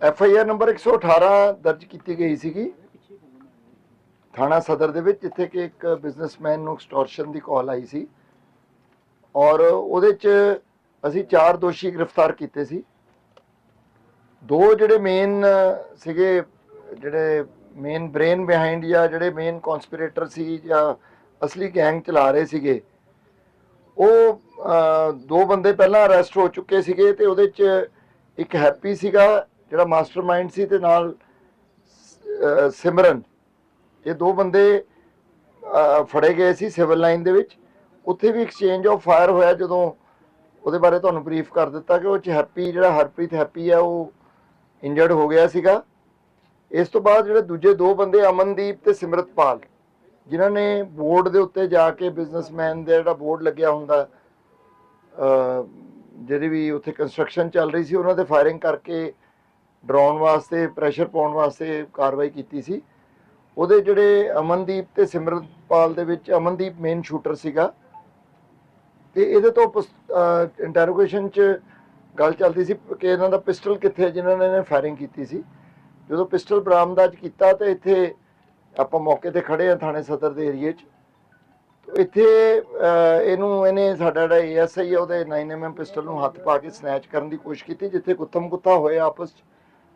F I R number 118 ਦਰਜ ਕੀਤੀ ਗਈ ਸੀਗੀ। ਥਾਣਾ ਸਦਰ ਦੇ ਵਿੱਚ ਜਿੱਥੇ ਕਿ ਇੱਕ ਬਿਜ਼ਨਸਮੈਨ ਨੂੰ ਐਕਸਟੋਰਸ਼ਨ ਦੀ ਕਾਲ ਆਈ ਸੀ। ਔਰ ਉਹਦੇ ਚ ਅਸੀਂ ਚਾਰ ਦੋਸ਼ੀ ਗ੍ਰਿਫਤਾਰ ਕੀਤੇ ਸੀ। ਦੋ ਜਿਹੜੇ ਮੇਨ ਸੀਗੇ, ਜਿਹੜੇ ਮੇਨ ਬ੍ਰੇਨ ਬਿਹਾਈਂਡ ਜਾਂ ਜਿਹੜੇ ਮੇਨ ਕਨਸਪੀਰੇਟਰ ਸੀ ਜਾਂ ਅਸਲੀ ਗੈਂਗ ਚਲਾ ਰਹੇ ਸੀਗੇ, ਉਹ ਦੋ ਬੰਦੇ ਪਹਿਲਾਂ ਅਰੈਸਟ ਹੋ ਚੁੱਕੇ ਸੀਗੇ ਤੇ ਉਹਦੇ ਚ ਇੱਕ ਹੈਪੀ ਸੀਗਾ ਜਿਹੜਾ ਮਾਸਟਰਮਾਈਂਡ ਸੀ ਤੇ ਨਾਲ ਸਿਮਰਨ। ਇਹ ਦੋ ਬੰਦੇ ਫੜੇ ਗਏ ਸੀ ਸਿਵਲ ਲਾਈਨ ਦੇ ਵਿੱਚ। ਉੱਥੇ ਵੀ ਐਕਸਚੇਂਜ ਆਫ ਫਾਇਰ ਹੋਇਆ ਜਦੋਂ ਉਹਦੇ ਬਾਰੇ ਤੁਹਾਨੂੰ ਬਰੀਫ ਕਰ ਦਿੱਤਾ ਕਿ ਉਹ ਚ ਹੈਪੀ, ਜਿਹੜਾ ਹਰਪ੍ਰੀਤ ਹੈਪੀ ਆ, ਉਹ ਇੰਜਰਡ ਹੋ ਗਿਆ ਸੀਗਾ। ਇਸ ਤੋਂ ਬਾਅਦ ਜਿਹੜੇ ਦੂਜੇ ਦੋ ਬੰਦੇ, ਅਮਨਦੀਪ ਤੇ ਸਿਮਰਤਪਾਲ, ਜਿਨ੍ਹਾਂ ਨੇ ਬੋਰਡ ਦੇ ਉੱਤੇ ਜਾ ਕੇ ਬਿਜ਼ਨਸਮੈਨ ਦਾ ਜਿਹੜਾ ਬੋਰਡ ਲੱਗਿਆ ਹੁੰਦਾ ਜਿਹੜੀ ਵੀ ਉੱਥੇ ਕੰਸਟਰਕਸ਼ਨ ਚੱਲ ਰਹੀ ਸੀ, ਉਹਨਾਂ ਤੇ ਫਾਇਰਿੰਗ ਕਰਕੇ ਡਰਾਉਣ ਵਾਸਤੇ ਪ੍ਰੈਸ਼ਰ ਪਾਉਣ ਵਾਸਤੇ ਕਾਰਵਾਈ ਕੀਤੀ ਸੀ। ਉਹਦੇ ਜਿਹੜੇ ਅਮਨਦੀਪ ਤੇ ਸਿਮਰਤਪਾਲ ਦੇ ਵਿੱਚ ਅਮਨਦੀਪ ਮੇਨ ਸ਼ੂਟਰ ਸੀਗਾ। ਤੇ ਇਹਦੇ ਤੋਂ ਇੰਟਰੋਗੇਸ਼ਨ ਚ ਗੱਲ ਚੱਲਦੀ ਸੀ ਕਿ ਇਹਨਾਂ ਦਾ ਪਿਸਟਲ ਕਿੱਥੇ ਹੈ ਜਿਨ੍ਹਾਂ ਨੇ ਇਹਨੇ ਫਾਇਰਿੰਗ ਕੀਤੀ ਸੀ। ਜਦੋਂ ਪਿਸਟਲ ਬਰਾਮਦਾਜ ਕੀਤਾ ਤਾਂ ਇੱਥੇ ਆਪਾਂ ਮੌਕੇ ਤੇ ਖੜੇ ਆ ਥਾਣੇ ਸਦਰ ਦੇ ਏਰੀਏ 'ਚ। ਇੱਥੇ ਇਹਨੂੰ, ਇਹਨੇ ਸਾਡਾ ਜਿਹੜਾ ਏਐਸਆਈ ਆ, ਉਹਦੇ 9mm ਪਿਸਟਲ ਨੂੰ ਹੱਥ ਪਾ ਕੇ ਸਨੈਚ ਕਰਨ ਦੀ ਕੋਸ਼ਿਸ਼ ਕੀਤੀ, ਜਿੱਥੇ ਗੁੱਥਮ ਗੁੱਥਾ ਹੋਇਆ ਆਪਸ 'ਚ।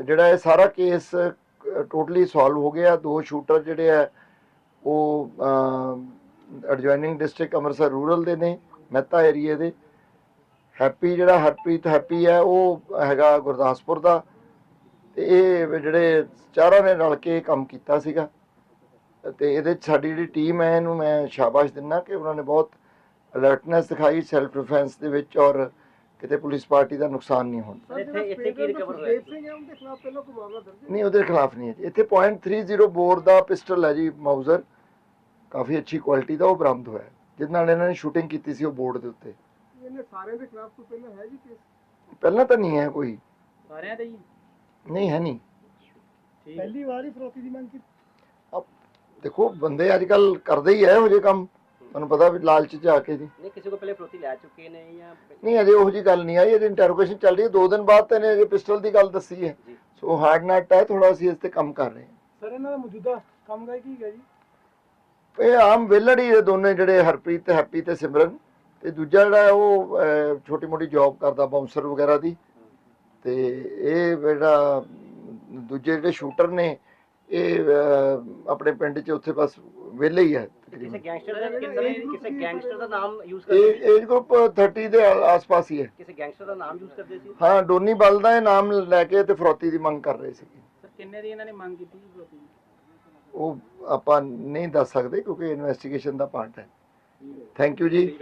ਜਿਹੜਾ ਇਹ ਸਾਰਾ ਕੇਸ ਟੋਟਲੀ ਸੋਲਵ ਹੋ ਗਿਆ। ਦੋ ਸ਼ੂਟਰ ਜਿਹੜੇ ਆ, ਉਹ ਐਡਜੋਇਨਿੰਗ ਡਿਸਟ੍ਰਿਕਟ ਅੰਮ੍ਰਿਤਸਰ ਰੂਰਲ ਦੇ ਨੇ, ਮਹਿਤਾ ਏਰੀਏ ਦੇ। ਹੈਪੀ ਜਿਹੜਾ ਹਰਪ੍ਰੀਤ ਹੈਪੀ ਹੈ ਉਹ ਹੈਗਾ ਗੁਰਦਾਸਪੁਰ ਦਾ। ਤੇ ਇਹ ਜਿਹੜੇ ਚਾਰਾਂ ਨੇ ਰਲ ਕੇ ਇਹ ਕੰਮ ਕੀਤਾ ਸੀਗਾ। ਤੇ ਇਹਦੇ 'ਚ ਸਾਡੀ ਜਿਹੜੀ ਟੀਮ ਹੈ, ਇਹਨੂੰ ਮੈਂ ਸ਼ਾਬਾਸ਼ ਦਿੰਦਾ ਕਿ ਉਹਨਾਂ ਨੇ ਬਹੁਤ ਅਲਰਟਨੈਸ ਦਿਖਾਈ ਸੈਲਫ ਡਿਫੈਂਸ ਦੇ ਵਿੱਚ ਔਰ ਕਿਤੇ ਪੁਲਿਸ ਪਾਰਟੀ ਦਾ ਨੁਕਸਾਨ ਨਹੀਂ ਹੋਣਾ। ਇੱਥੇ ਇੱਥੇ ਕੀ ਰਿਕਵਰ ਹੋਇਆ ਸੁਖਦੇਵ ਸਿੰਘ ਹੈ ਉਹਦੇ ਖਿਲਾਫ ਪਹਿਲਾਂ ਕੋਈ ਮਾਮਲਾ ਦਰਜ ਹੈ ਨਹੀਂ ਉਹਦੇ ਖਿਲਾਫ ਨਹੀਂ ਹੈ। ਜੀ। ਇੱਥੇ .30 ਬੋਰ ਦਾ ਪਿਸਟਲ ਹੈ ਜੀ ਮਾਊਜ਼ਰ ਕਾਫੀ ਅੱਛੀ ਕੁਆਲਿਟੀ ਦਾ ਉਹ ਬਰਾਮਦ ਹੋਇਆ ਹੈ, ਜਿਹਦੇ ਨਾਲ ਇਹਨਾਂ ਨੇ ਸ਼ੂਟਿੰਗ ਕੀਤੀ ਸੀ ਉਹ ਬੋਰਡ ਦੇ ਉੱਤੇ। ਇਹਨੇ ਸਾਰਿਆਂ ਦੇ ਖਿਲਾਫ ਕੋਈ ਪਹਿਲਾਂ ਹੈ ਜੀ ਕੇਸ ਪਹਿਲਾਂ ਤਾਂ ਨਹੀਂ ਹੈ ਕੋਈ। ਸਾਰਿਆਂ ਦੇ ਹੀ? ਨਹੀਂ ਹੈ ਨਹੀਂ। ਠੀਕ। ਪਹਿਲੀ ਵਾਰ ਹੀ ਫਰੋਤੀ ਦੀ ਮੰਗ ਕੀਤੀ। ਦੇਖੋ ਬੰਦੇ ਅੱਜ ਕੱਲ ਕਰਦੇ ਹੀ ਐ ਇਹੋ ਜਿਹੇ ਕੰਮ। ਤੁਹਾਨੂੰ ਪਤਾ ਵੀ ਲਾਲਚ ਚ ਆ ਕੇ ਜੀ। ਨਹੀਂ ਕਿਸੇ ਕੋ ਪਹਿਲੇ ਫਰੋਤੀ ਲੈ ਚੁੱਕੇ ਨੇ ਜਾਂ ਨਹੀਂ ਅਜੇ ਉਹੋ ਜੀ ਗੱਲ ਨਹੀਂ ਆਈ ਇਹਦੀ ਇੰਟਰੋਗੇਸ਼ਨ ਚੱਲ ਰਹੀ ਹੈ। ਦੋ ਦਿਨ ਬਾਅਦ ਤਾਂ ਇਹਨੇ ਅਜੇ ਪਿਸਟਲ ਦੀ ਗੱਲ ਦੱਸੀ ਹੈ। ਜੀ। ਸੋ ਹਾਰਡ ਨਟ ਹੈ ਥੋੜਾ ਅਸੀਂ ਇਸ ਤੇ ਕੰਮ ਕਰ ਰਹੇ ਹਾਂ। ਸਰ ਇਹਨਾਂ ਦਾ ਮੌਜੂਦਾ ਕੰਮ ਕਾਜ ਕੀ ਹੈ ਜੀ? ਇਹ ਆਮ ਵਿਲੜੀ ਇਹ ਦੋਨੇ ਜਿਹੜੇ ਹਰਪ੍ਰੀਤ ਤੇ ਹੈਪੀ ਤੇ ਸਿਮਰਨ। ਤੇ ਦੂਜਾ ਜਿਹੜਾ ਹੈ ਉਹ ਛੋਟੀ ਮੋਟੀ ਜੌਬ ਕਰਦਾ ਬਾਉਂਸਰ ਵਗੈਰਾ ਦੀ। ਤੇ ਇਹ ਜਿਹੜਾ ਦੂਜੇ ਜਿਹੜੇ ਸ਼ੂਟਰ ਨੇ ਇਹ ਅਹ, ਆਪਣੇ ਪਿੰਡ 'ਚ ਉੱਥੇ ਬਸ ਵਿਹਲੇ ਹੀ ਹੈ ਕਿਸੇ ਗੈਂਗਸਟਰ ਦਾ ਕਿਸੇ ਕਿਸੇ ਗੈਂਗਸਟਰ ਦਾ ਨਾਮ ਯੂਜ਼ ਇਹ ਕਰਦੇ ਸੀ? ਏਜ ਗਰੁੱਪ 30 ਦੇ ਆ- ਆਸ-ਪਾਸ ਹੀ ਹੈ। ਕਿਸੇ ਗੈਂਗਸਟਰ ਦਾ ਨਾਮ ਯੂਜ਼ ਕਰਦੇ ਸੀ? ਹਾਂ ਡੋਨੀ ਬਲ ਦਾ ਇਹ ਨਾਮ ਲੈ ਕੇ ਤੇ ਫਰੋਤੀ ਦੀ ਮੰਗ ਕਰ ਰਹੇ ਸੀ। ਸਰ ਕਿੰਨੇ ਦੀ ਇਹਨਾਂ ਨੇ ਮੰਗ ਕੀਤੀ ਸੀ ਫਰੋਤੀ ਉਹ ਆਪਾਂ ਨਹੀਂ ਦੱਸ ਸਕਦੇ ਕਿਉਂਕਿ ਇਨਵੈਸਟੀਗੇਸ਼ਨ ਦਾ ਪਾਰਟ ਹੈ। Thank you ji.